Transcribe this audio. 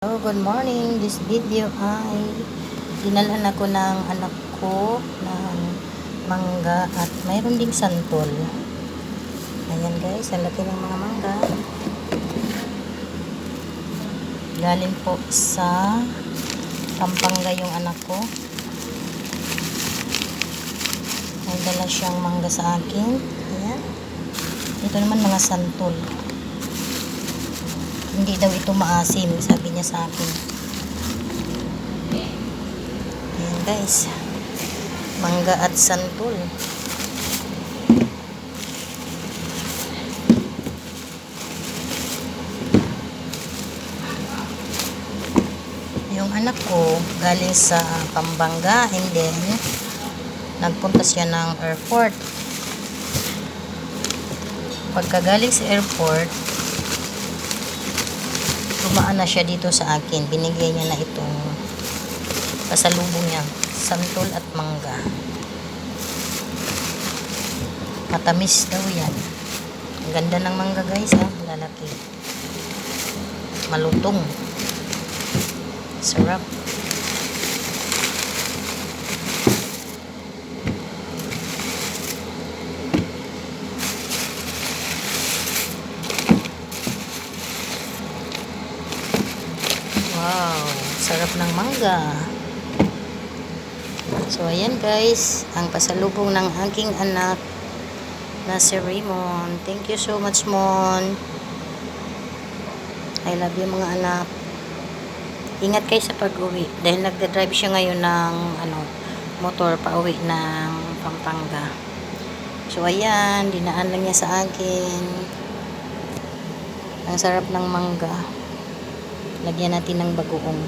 Hello, good morning. This video ay dinalhan ako ng anak ko ng mangga at mayroon ding santol. Ayan guys, ang laki ng mga mangga. Galing po sa Pampanga yung anak ko. May dala siyang mangga sa akin. Ayan. Ito naman mga santol. Hindi daw ito maasim, sabi niya sa akin. Ayan guys. Mangga at santol. Yung anak ko galing sa Pampanga and then nagpunta siya ng airport. Pagkagaling sa airport, tumaan na siya dito sa akin. Binigay niya na itong pasalubong niya. Santol at mangga. Matamis daw yan. Ang ganda ng mangga guys ha. Lalaki. Malutong. Sarap. Wow, sarap ng mangga. So, ayan guys, ang pasalubong ng aking anak na si Raymond. Thank you so much, Mon. I love you mga anak. Ingat kayo sa pag-uwi dahil nagda-drive siya ngayon ng ano, motor pa uwi ng Pampanga. So, ayan, dinaan lang niya sa akin. Ang sarap ng mangga. Lagyan natin ng bagoong.